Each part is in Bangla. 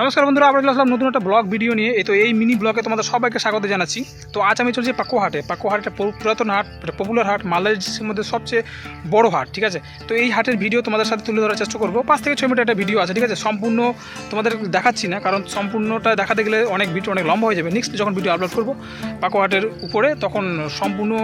নমস্কার বন্ধুরা আমরা চলে আসলাম নতুন একটা ব্লগ ভিডিও নিয়ে এই তো এই মিনি ব্লগে তোমাদের সবাইকে স্বাগত জানাচ্ছি তো আজ আমি চলছি পাকো হাটে পাকো হাট একটা পু- পুরাতন হাট একটা পপুলার হাট মালদা ডিস্ট্রিক্টের মধ্যে সবচেয়ে বড় হাট ঠিক আছে তো এই হাটের ভিডিও তোমাদের সাথে তুলে ধরার চেষ্টা করবো পাঁচ থেকে ছয় মিনিট একটা ভিডিও আছে ঠিক আছে সম্পূর্ণ তোমাদের দেখাচ্ছি না কারণ সম্পূর্ণটা দেখাতে গেলে অনেক ভিডিও অনেক লম্বা হয়ে যাবে নেক্সট যখন ভিডিও আপলোড করবো পাকো হাটের উপরে তখন সম্পূর্ণটাই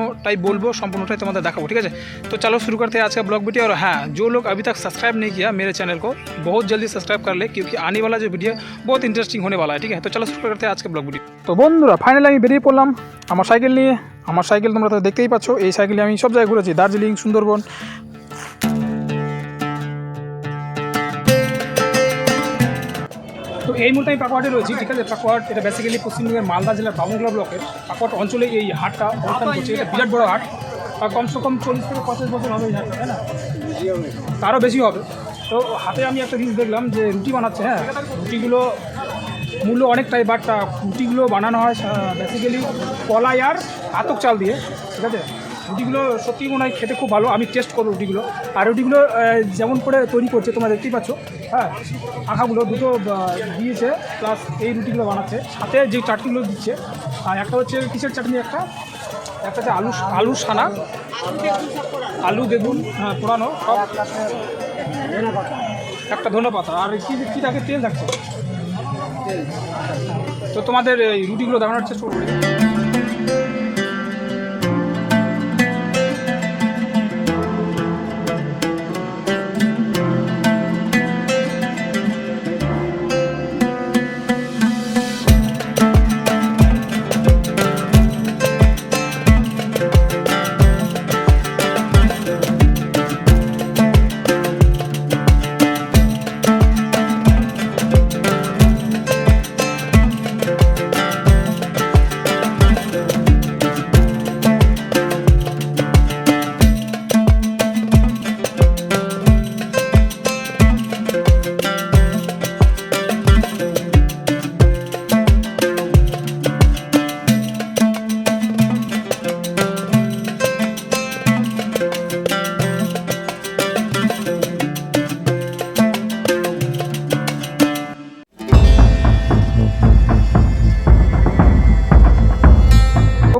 বলবো সম্পূর্ণটাই তোমাদের দেখাবো ঠিক আছে तो चलो शुरू करते हैं आज का ब्लॉग वीडियो और हाँ जो लोग अभी तक सब्सक्राइब नहीं किया मेरे चैनल को बहुत जल्दी सब्सक्राइब कर ले क्योंकि आने वाला जो वीडियो बहुत इंटरेस्टिंग होने वाला है ठीक है तो चलो शुरू करते हैं आज का ब्लॉग वीडियो তো বন্ধুরা ফাইনালি আমি বেরিয়ে পড়লাম আমার সাইকেল নিয়ে আমার সাইকেল তোমরা তো দেখতেই পাচ্ছ এই সাইকেলে আমি সব জায়গায় ঘুরেছি দার্জিলিং সুন্দরবন তো এই মুহূর্তে আমি পাকুয়াটে রয়েছি ঠিক আছে পাকুয়াট এটা বেসিক্যালি পশ্চিমবঙ্গের মালদা জেলার বাবুগলা ব্লকের পাকুয়াট অঞ্চলে এই হাটটা অবস্থান করছে এটা বিরাট বড় হাট আর কমসে কম চল্লিশ থেকে পঞ্চাশ বছর হবে এই হাটটা তাই না তারও বেশি হবে তো হাতে আমি একটা জিনিস দেখলাম যে রুটি বানাচ্ছে হ্যাঁ? রুটিগুলো মূল্য অনেকটাই বাট রুটিগুলো বানানো হয় বেসিক্যালি কলাই আর আতক চাল দিয়ে, ঠিক আছে? রুটিগুলো সত্যি মনে হয় খেতে খুব ভালো, আমি টেস্ট করব রুটিগুলো। আর রুটিগুলো যেমন করে তৈরি করছে, তোমরা দেখতেই পাচ্ছ হ্যাঁ? আঁকাগুলো দুটো দিয়েছে প্লাস এই রুটিগুলো বানাচ্ছে। সাথে যে চাটনিগুলো দিচ্ছে আর একটা হচ্ছে কিসের চাটনি একটা? একটা হচ্ছে আলু আলু সানা আলু বেগুন হ্যাঁ পোড়ানো, সব। একটা ধনে পাতা। আর কি কি থাকে তেল থাকছে? তো তোমাদের এই রুটিগুলো দেখানোর চেষ্টা করি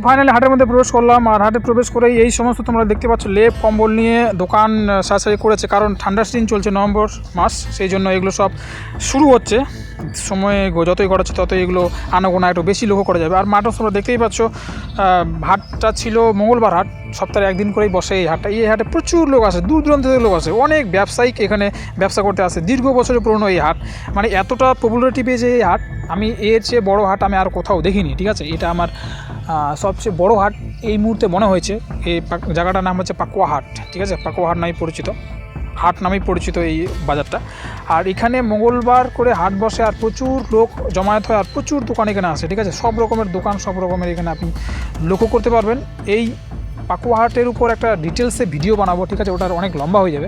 ফাইনালি হাটের মধ্যে প্রবেশ করলাম আর হাটে প্রবেশ করেই এই সমস্ত তোমরা দেখতে পাচ্ছ লেপ, কম্বল নিয়ে দোকান সাজসাজি করেছে। কারণ ঠান্ডার সিজন চলছে নভেম্বর মাস, সেই জন্য এগুলো সব শুরু হচ্ছে। সময় যতই গড়াচ্ছে ততই এগুলো আনাগোনা একটু বেশি লক্ষ্য করা যাবে। আর মাঠও তোমরা দেখতেই পাচ্ছ হাটটা ছিল মঙ্গলবার হাট, সপ্তাহে একদিন করেই বসে এই হাটটা। এই হাটে প্রচুর লোক আসে, দূর দূরান্ত থেকে লোক আসে। অনেক ব্যবসায়িক এখানে ব্যবসা করতে আসে। দীর্ঘ বছরের পুরনো এই হাট। মানে এতটা পপুলারিটি পেয়েছে এই হাট, আমি এর চেয়ে বড় হাট আমি আর কোথাও দেখিনি, ঠিক আছে? এটা আমার সবচেয়ে বড় হাট এই মুহূর্তে মনে হয়েছে। এই জায়গাটার নাম হচ্ছে পাকুয়া হাট, ঠিক আছে? পাকুয়া হাট নামে পরিচিত। হাট নামেই পরিচিত এই বাজারটা। আর এখানে মঙ্গলবার করে হাট বসে আর প্রচুর লোক জমায়েত হয় আর প্রচুর দোকান এখানে আসে, ঠিক আছে? সব রকমের দোকান, সব রকমের এখানে আপনি লক্ষ্য করতে পারবেন। এই পাকুয়া হাটের উপর একটা ডিটেলসে ভিডিও বানাবো, ঠিক আছে? ওটার অনেক লম্বা হয়ে যাবে।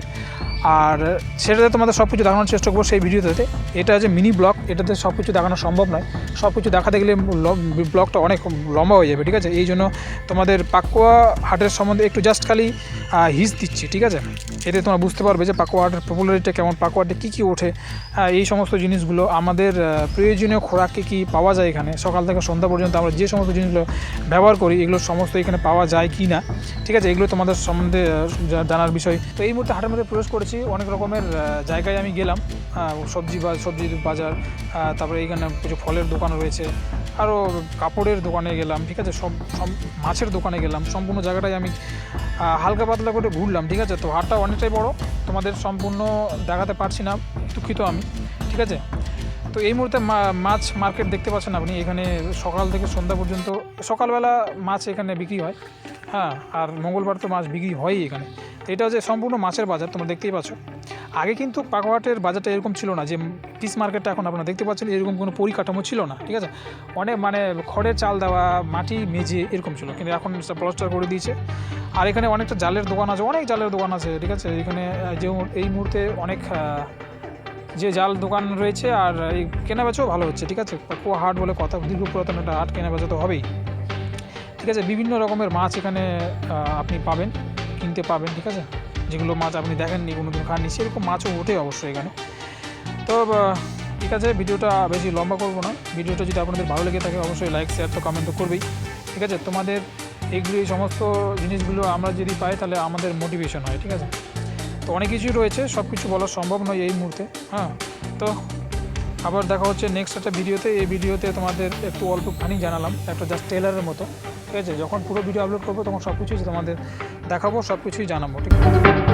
আর সেটাতে তোমাদের সব কিছু দেখানোর চেষ্টা করব সেই ভিডিওতে এটা যে মিনি ব্লগ এটাতে সব কিছু দেখানো সম্ভব নয়। সব কিছু দেখাতে গেলে ব্লগটা অনেক লম্বা হয়ে যাবে, ঠিক আছে? এই জন্য তোমাদের পাকুয়া হাটের সম্বন্ধে একটু জাস্ট খালি হিস দিচ্ছি, ঠিক আছে? এতে তোমরা বুঝতে পারবে যে পাকুয়া হাটের পপুলারিটিটা কেমন, পাকুয়া হাটে কী কী ওঠে এই সমস্ত জিনিসগুলো। আমাদের প্রয়োজনীয় খোরাক কী কী পাওয়া যায় এখানে? সকাল থেকে সন্ধ্যা পর্যন্ত আমরা যে সমস্ত জিনিসগুলো ব্যবহার করি, এগুলো সমস্ত এখানে পাওয়া যায় কি না ঠিক আছে? এগুলো তোমাদের সম্বন্ধে জানার বিষয়। তো এই মুহূর্তে হাটের মধ্যে প্রবেশ করেছি। অনেক রকমের জায়গায় আমি গেলাম। সবজি বা সবজি বাজার তারপরে এইখানে কিছু ফলের দোকান রয়েছে আরও কাপড়ের দোকানে গেলাম, ঠিক আছে? সব মাছের দোকানে গেলাম, সম্পূর্ণ জায়গাটাই আমি হালকা পাতলা করে ঘুরলাম, ঠিক আছে? তো হাটটা অনেকটাই বড়, তোমাদের সম্পূর্ণ দেখাতে পারছি না, দুঃখিত আমি, ঠিক আছে? তো এই মুহূর্তে মাছ মার্কেট দেখতে পাচ্ছেন আপনি, এখানে সকাল থেকে সন্ধ্যা পর্যন্ত, সকালবেলা মাছ এখানে বিক্রি হয় হ্যাঁ? আর মঙ্গলবার তো মাছ বিক্রি হয়ই এখানে। এটা যে সম্পূর্ণ মাছের বাজার, তোমরা দেখতেই পাচ্ছ। আগে কিন্তু পাকোয়াটের বাজারটা এরকম ছিল না যে পিস মার্কেটটা এখন আপনারা দেখতে পাচ্ছেন, এরকম কোনো পরিকাঠামো ছিল না, ঠিক আছে? অনেক মানে খড়ের চাল দেওয়া, মাটি মেঝে এরকম ছিল, কিন্তু এখন সেটা প্লাস্টার করে দিয়েছে। আর এখানে অনেকটা জালের দোকান আছে, অনেক জালের দোকান আছে, ঠিক আছে? এখানে যে এই মুহূর্তে অনেক যে জাল দোকান রয়েছে আর এই কেনা বেচাও ভালো হচ্ছে, ঠিক আছে? পাকুয়া হাট বলে কথা, দীর্ঘ পুরাতন একটা হাট, কেনা বেচা তো হবেই। ঠিক আছে? বিভিন্ন রকমের মাছ এখানে আপনি পাবেন। কিনতে পাবেন, ঠিক আছে? যেগুলো মাছ আপনি দেখেননি কোনো দিন খাননি, সেরকম মাছও ওঠে অবশ্যই এখানে। তো ঠিক আছে, ভিডিওটা বেশি লম্বা করব না। ভিডিওটা যদি আপনাদের ভালো লেগে থাকে, অবশ্যই লাইক শেয়ার তো কমেন্ট করবেই। ঠিক আছে, তোমাদের এইগুলো এই সমস্ত জিনিসগুলো আমরা যদি পাই, তাহলে আমাদের মোটিভেশন হয়, ঠিক আছে? তো অনেক কিছুই রয়েছে সব কিছু বলা সম্ভব নয় এই মুহূর্তে হ্যাঁ? তো আবার দেখা হচ্ছে নেক্সট একটা ভিডিওতে। এই ভিডিওতে তোমাদের একটু অল্প খানি জানালাম, একটা জাস্ট টেলারের মতো। ঠিক আছে? যখন পুরো ভিডিও আপলোড করব, তখন সব কিছুই তোমাদের দেখাবো সব কিছুই জানাব, ঠিক আছে?